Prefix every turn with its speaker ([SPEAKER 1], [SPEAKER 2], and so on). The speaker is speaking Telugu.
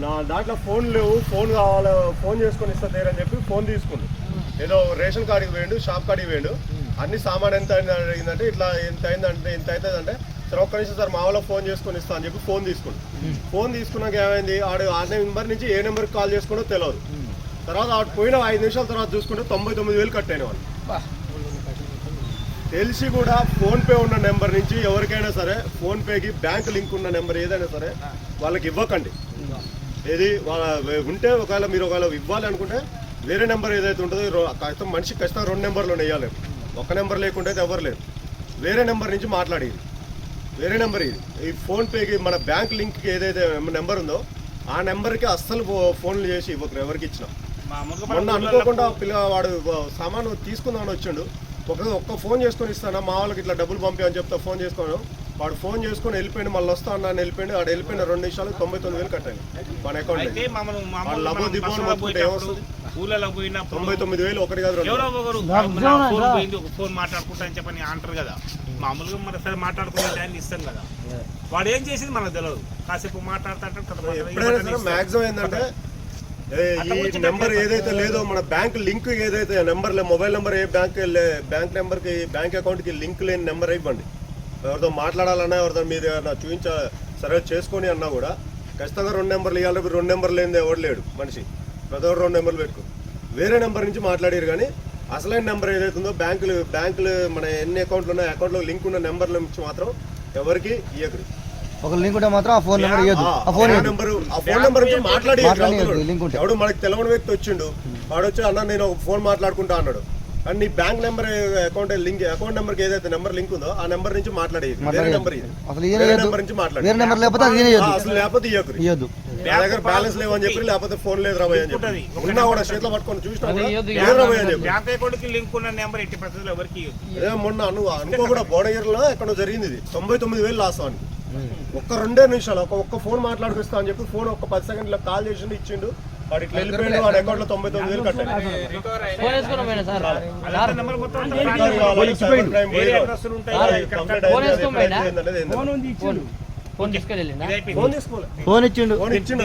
[SPEAKER 1] నా దాంట్లో ఫోన్ లేవు ఫోన్ కావాలి ఫోన్ చేసుకొని ఇస్తా లేరని చెప్పి ఫోన్ తీసుకుండు ఏదో రేషన్ కార్డుకి వేయండు షాప్ కార్డుకి వేయండు అన్ని సామాన్ ఎంత అయింది ఇట్లా ఎంత అయిందంటే ఎంత అవుతుందంటే సరే ఒక్క నిమిషం సార్ మా వాళ్ళకి ఫోన్ చేసుకొని ఇస్తా అని చెప్పి ఫోన్ తీసుకుండు ఫోన్ తీసుకున్నాక ఏమైంది ఆడు ఆ నెంబర్ నుంచి ఏ నెంబర్కి కాల్ చేసుకుంటో తెలియదు తర్వాత ఆడు పోయిన ఐదు నిమిషాల తర్వాత చూసుకుంటే తొంభై తొమ్మిది వేలు కట్ అయిన వాళ్ళు. తెలిసి కూడా ఫోన్పే ఉన్న నెంబర్ నుంచి ఎవరికైనా సరే ఫోన్పేకి బ్యాంక్ లింక్ ఉన్న నెంబర్ ఏదైనా సరే వాళ్ళకి ఇవ్వకండి. ఏది? వాళ్ళ ఉంటే ఒకవేళ మీరు ఒకవేళ ఇవ్వాలి అనుకుంటే వేరే నెంబర్ ఏదైతే ఉంటుందో ఖచ్చితంగా మనిషి ఖచ్చితంగా రెండు నెంబర్లు వేయాలి ఒక నెంబర్ లేకుంటే అయితే ఎవరు లేరు. వేరే నెంబర్ నుంచి మాట్లాడేది వేరే నెంబర్ ఇది. ఈ ఫోన్ పేకి మన బ్యాంక్ లింక్కి ఏదైతే నెంబర్ ఉందో ఆ నెంబర్కి అస్సలు ఫోన్లు చేసి ఇవ్వకరు ఎవరికి ఇచ్చినా. మొన్న
[SPEAKER 2] మన
[SPEAKER 1] అనుకోకుండా పిల్లవాడు సామాను తీసుకుందామని వచ్చిండు. ఒక ఒక్క ఫోన్ చేసుకొని ఇస్తానా? మా వాళ్ళకి ఇట్లా డబ్బులు పంపి చెప్తా ఫోన్ చేసుకోను. వాడు ఫోన్ చేసుకొని వెళ్ళిపోయింది మళ్ళీ వస్తా అన్నా అని వెళ్ళిపోయింది వాడు వెళ్ళిపోయిన రెండు నిమిషాలు తొంభై తొమ్మిది వేలు కట్టాను మన అకౌంట్ లబో దిబ్బో ఏమొస్తుంది?
[SPEAKER 2] ఊళ్ళలో
[SPEAKER 1] తొంభై తొమ్మిది వేలు ఒకటి కాదు రెండు.
[SPEAKER 2] ఎవరో ఒకరు నా ఫోన్ పోయింది ఒక ఫోన్ మాట్లాడుకుంటా అని చెప్పని అంటారు కదా. మామూలుగా మరి సరే మాట్లాడుకునే టైం ఇస్తాం కదా. వాడు ఏం చేసింది మనకు తెలియదు కాసేపు మాట్లాడుతుంటే
[SPEAKER 1] ఎప్పుడైనా సరే మాక్సిమం ఏంటంటే ఏ, ఈ నెంబర్ ఏదైతే లేదో మన బ్యాంక్ లింక్ ఏదైతే నెంబర్ మొబైల్ నెంబర్ ఏ బ్యాంక్ బ్యాంక్ నెంబర్కి బ్యాంక్ అకౌంట్కి లింక్ లేని నెంబర్ ఇవ్వండి. ఎవరితో మాట్లాడాలన్నా ఎవరితో మీరు ఏదైనా చూపించ సరే చేసుకొని అన్నా కూడా ఖచ్చితంగా రెండు నెంబర్లు ఇవ్వాలి రెండు నెంబర్లు లేనిది ఎవడు లేడు మనిషి. ప్రతి ఒక్కరు రెండు నెంబర్లు పెట్టుకో. వేరే నెంబర్ నుంచి మాట్లాడారు కానీ అసలైన నెంబర్ ఏదైతే ఉందో బ్యాంకులు బ్యాంకులు మన ఎన్ని అకౌంట్లు ఉన్నాయో అకౌంట్లో లింక్ ఉన్న నెంబర్ల నుంచి మాత్రం ఎవరికి ఇవ్వకరు
[SPEAKER 3] ఒక లింక్ ఉంటే మాత్రం ఆ ఫోన్ నెంబర్ ఇవ్వద్దు ఆ ఫోన్
[SPEAKER 1] నెంబర్ ఆ ఫోన్ నెంబర్ నుంచి మాట్లాడి
[SPEAKER 3] మాట్లాడియొద్దు, లింక్ ఉంటే.
[SPEAKER 1] ఎవడు మనకి తెలియని వ్యక్తి వచ్చిండు వాడు వచ్చి అన్న నేను ఒక ఫోన్ మాట్లాడుకుంటా అన్నాడు. కానీ నీ bank number account link account నెంబర్కి ఏదైతే నెంబర్ లింక్ ఉందో ఆ నెంబర్ నుంచి మాట్లాడేది వేరే. నెంబర్ ఇది వేరే. నెంబర్ నుంచి మాట్లాడి.
[SPEAKER 3] వేరే నెంబర్ లేకపోతే
[SPEAKER 1] అసలు లేకపోతే నా దగ్గర బ్యాలెన్స్ లేవని చెప్పి లేకపోతే ఫోన్ లేదు రాబోయే అని చెప్పి ఉన్నా కూడా చేతిలో పట్టుకొని చూసినా కూడా
[SPEAKER 4] ఇవ్వద్దు,
[SPEAKER 1] లేదు రాబోయే అని చెప్పి.
[SPEAKER 2] బ్యాంక్ అకౌంట్కి లింక్ ఉన్న నెంబర్ ఎట్టి పరిస్థితుల్లో ఎవరికి ఇవ్వద్దు.
[SPEAKER 1] అదే మొన్న అను అనుకో కూడా బోడగిరిలో ఎక్కడో జరిగింది ఇది. తొంభై తొమ్మిది వేలు లాస్ అని. ఒక్క రెండే నిమిషాలు ఒక ఒక్క ఫోన్ మాట్లాడుకొస్తా అని చెప్పి ఫోన్ ఒక పది సెకండ్లో కాల్ చేసిండు ఇచ్చిండు. వాడు ఇట్లా వెళ్ళిపోయిండు వాడి అకౌంట్లో తొంభై తొమ్మిది వేలు కట్టాడు.
[SPEAKER 4] ఫోన్
[SPEAKER 3] ఇచ్చిండు.
[SPEAKER 1] ఫోన్ ఇచ్చిండు.